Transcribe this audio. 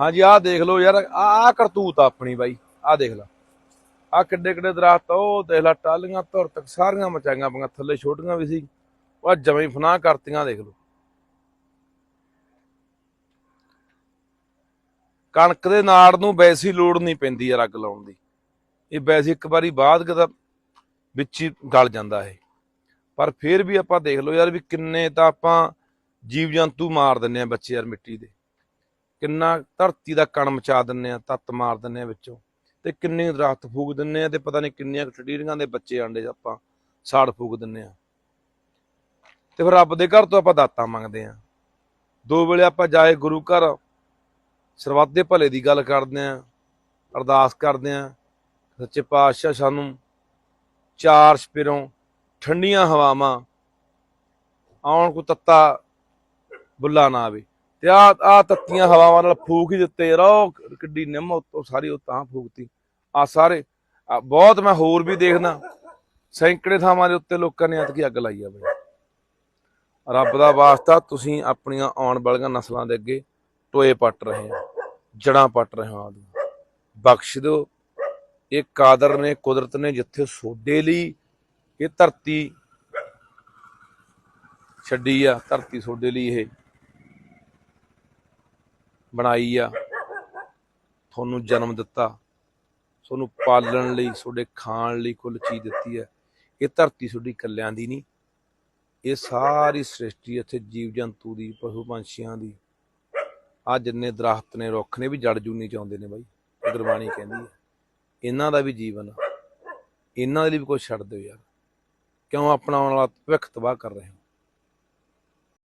ਹਾਂਜੀ, ਆਹ ਦੇਖ ਲਓ ਯਾਰ, ਆਹ ਕਰਤੂਤ ਆਪਣੀ ਬਾਈ, ਆਹ ਦੇਖ ਲੈ। ਆਹ ਕਿੱਡੇ ਕਿੱਡੇ ਦਰਖਤ ਉਹ ਦੇਖ ਲਾ ਟਾਲੀਆਂ ਧੁਰ ਤੱਕ ਸਾਰੀਆਂ ਮਚਾਈਆਂ ਪਈਆਂ, ਥੱਲੇ ਛੋਟੀਆਂ ਵੀ ਸੀ। ਉਹ ਜਵੇਂ ਫਨਾਹ ਕਰਤੀਆਂ ਦੇਖ ਲਓ। ਕਣਕ ਦੇ ਨਾੜ ਨੂੰ ਵੈਸੀ ਲੋੜ ਨਹੀਂ ਪੈਂਦੀ ਯਾਰ ਅੱਗ ਲਾਉਣ ਦੀ। ਇਹ ਵੈਸੀ ਇੱਕ ਵਾਰੀ ਬਾਅਦ ਕਦਾ ਵਿੱਚ ਹੀ ਗਲ ਜਾਂਦਾ ਇਹ। ਪਰ ਫਿਰ ਵੀ ਆਪਾਂ ਦੇਖ ਲਓ ਯਾਰ ਵੀ ਕਿੰਨੇ ਤਾਂ ਆਪਾਂ ਜੀਵ ਜੰਤੂ ਮਾਰ ਦਿੰਨੇ ਆ ਬੱਚੇ ਯਾਰ ਮਿੱਟੀ ਦੇ। ਕਿੰਨਾ ਧਰਤੀ ਦਾ ਕਣ ਮਚਾ ਦਿੰਨੇ ਆ, ਤੱਤ ਮਾਰ ਦਿੰਨੇ ਆ ਵਿੱਚੋਂ। ਤੇ ਕਿੰਨੇ ਦਰਖਤ ਫੂਕ ਦਿੰਨੇ ਆ ਤੇ ਪਤਾ ਨਹੀਂ ਕਿੰਨੀਆਂ ਟਟੀਰੀਆਂ ਦੇ ਬੱਚੇ ਆਂਡੇ ਆਪਾਂ ਸਾੜ ਫੂਕ ਦਿੰਨੇ ਆ। ਤੇ ਫਿਰ ਰੱਬ ਦੇ ਘਰ ਤੋਂ ਆਪਾਂ ਦਾਤਾਂ ਮੰਗਦੇ ਆ। ਦੋ ਵੇਲੇ ਆਪਾਂ ਜਾਏ ਗੁਰੂ ਘਰ, ਸਰਬੱਤ ਦੇ ਭਲੇ ਦੀ ਗੱਲ ਕਰਦੇ ਆ, ਅਰਦਾਸ ਕਰਦੇ ਆ, ਸੱਚੇ ਪਾਤਸ਼ਾਹ ਸਾਨੂੰ ਚਾਰ ਸਪਿਰੋਂ ਠੰਡੀਆਂ ਹਵਾਵਾਂ, ਆਉਣ ਕੋ ਤੱਤਾ ਬੁੱਲਾ ਨਾ ਆਵੇ। ਤੇ ਆ ਆ ਤੱਤੀਆਂ ਹਵਾਵਾਂ ਨਾਲ ਫੂਕ ਹੀ ਦਿੱਤੇ ਰੋ ਉਹ ਕਿੱਡੀ ਨਿੰਮ ਉੱਤੋਂ ਸਾਰੀ ਉਹ ਤਾਂ ਫੂਕਤੀ। ਆ ਸਾਰੇ ਬਹੁਤ ਮੈਂ ਹੋਰ ਵੀ ਦੇਖਦਾ। ਸੈਂਕੜੇ ਥਾਵਾਂ ਦੇ ਉੱਤੇ ਲੋਕਾਂ ਨੇ ਐਤਕੀ ਅੱਗ ਲਾਈ ਆ ਬਈ। ਰੱਬ ਦਾ ਵਾਸਤਾ, ਤੁਸੀਂ ਆਪਣੀਆਂ ਆਉਣ ਵਾਲੀਆਂ ਨਸਲਾਂ ਦੇ ਅੱਗੇ ਟੋਏ ਪੱਟ ਰਹੇ ਆ ਜੜਾਂ ਪੱਟ ਰਹੇ ਹੋ ਆਦੀਆਂ ਬਖਸ਼ ਦਿਓ। ਇਹ ਕਾਦਰ ਨੇ, ਕੁਦਰਤ ਨੇ ਜਿੱਥੇ ਸੋਡੇ ਲਈ ਇਹ ਧਰਤੀ ਛੱਡੀ ਆ, ਧਰਤੀ ਸੋਡੇ ਲਈ ਇਹ। ਬਣਾਈ ਆ। ਤੁਹਾਨੂੰ ਜਨਮ ਦਿੱਤਾ। ਤੁਹਾਨੂੰ ਪਾਲਣ ਲਈ, ਤੁਹਾਡੇ ਖਾਣ ਲਈ ਕੁੱਲ ਚੀਜ਼ ਦਿੱਤੀ ਹੈ। ਇਹ ਧਰਤੀ ਤੁਹਾਡੀ ਕੱਲਿਆਂ ਦੀ ਨਹੀਂ। ਇਹ ਸਾਰੀ ਸ੍ਰਿਸ਼ਟੀ ਇੱਥੇ ਜੀਵ ਜੰਤੂ ਦੀ ਪਸ਼ੂ ਪੰਛੀਆਂ ਦੀ। ਆ ਜਿੰਨੇ ਦਰਖਤ ਨੇ, ਰੁੱਖ ਨੇ ਵੀ ਜੜ ਜੂਨੀ ਚਾਹੁੰਦੇ ਨੇ ਬਾਈ। ਗੁਰਬਾਣੀ ਕਹਿੰਦੀ ਹੈ। ਇਹਨਾਂ ਦਾ ਵੀ ਜੀਵਨ ਆ। ਇਹਨਾਂ ਦੇ ਲਈ ਵੀ ਕੁਝ ਛੱਡ ਦਿਓ ਯਾਰ। ਕਿਉਂ? ਆਪਣਾ ਆਉਣ ਵਾਲਾ ਭਵਿੱਖ ਤਬਾਹ ਕਰ ਰਹੇ ਹੋ।